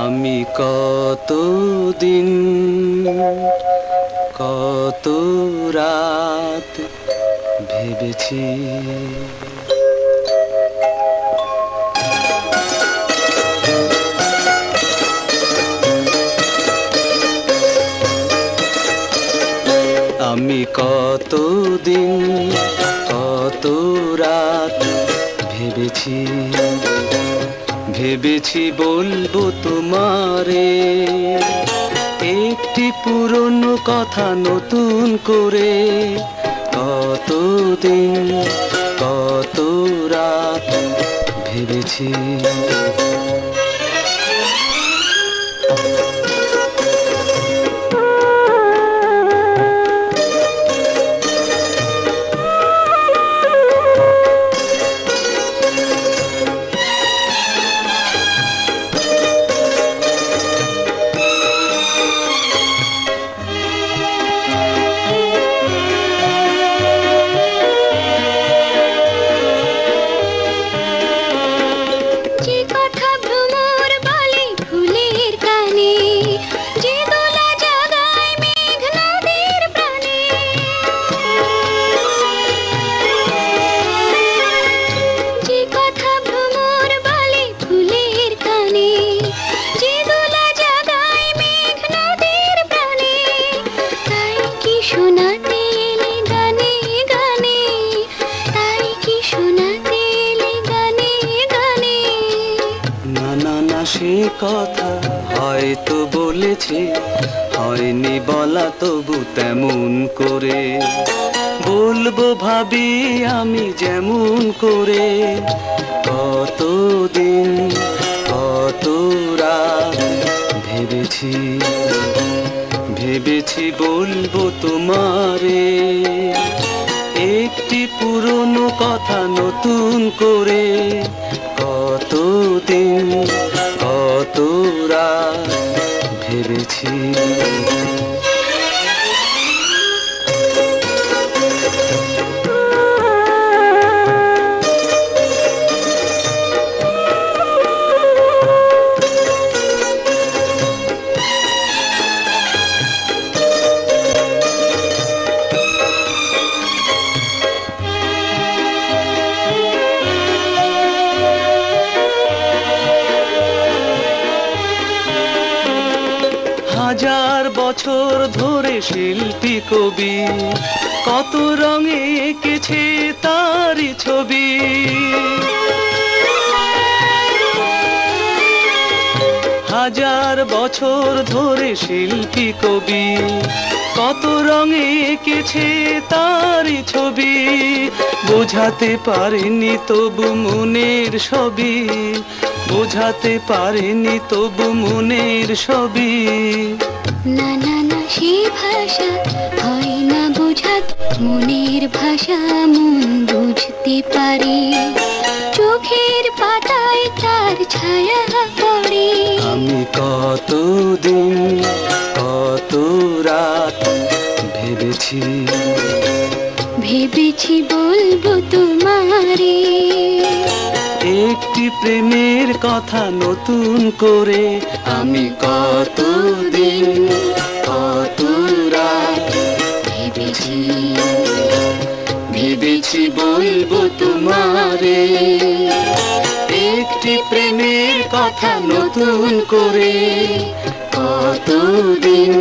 আমি কত দিন কত রাত ভেবেছি। আমি কত দিন কত রাত ভেবেছি। ভেবেছি বলব তোমারে একটি পুরনো কথা নতুন করে। কতদিন কত রাত ভেবেছি সে কথা হয়তো বলেছে, হয়নি বলা তবু তেমন করে। বলব ভাবি আমি যেমন করে, কতদিন কত রাত ভেবেছি ভেবেছি বলব তোমারে। একটি পুরনো কথা নতুন করে, কতদিন ভেবেছি হাজার বছর ধরে শিল্পী কবি। কত রঙে এঁকেছে তারই ছবি। হাজার বছর ধরে শিল্পী কবি। কত রঙে এঁকেছে তারই ছবি। বোঝাতে পারেনি তবু মনের ছবি বোঝাতে পারেনি তবু মনের ছবি। না না না সে ভাষা হয় না বোঝাত মনের ভাষা মন বুঝতে পারে। চোখের পাতায় তার ছায়া পড়ে। আমি কত দিন কত রাত ভেবেছি। ভেবেছি বলব তোমারে। একটি প্রেমের কথা নতুন করে। আমি কত দিন কত রাত ভেবেছি ভেবেছি বলব তোমারে। একটি প্রেমের কথা নতুন করে, কতদিন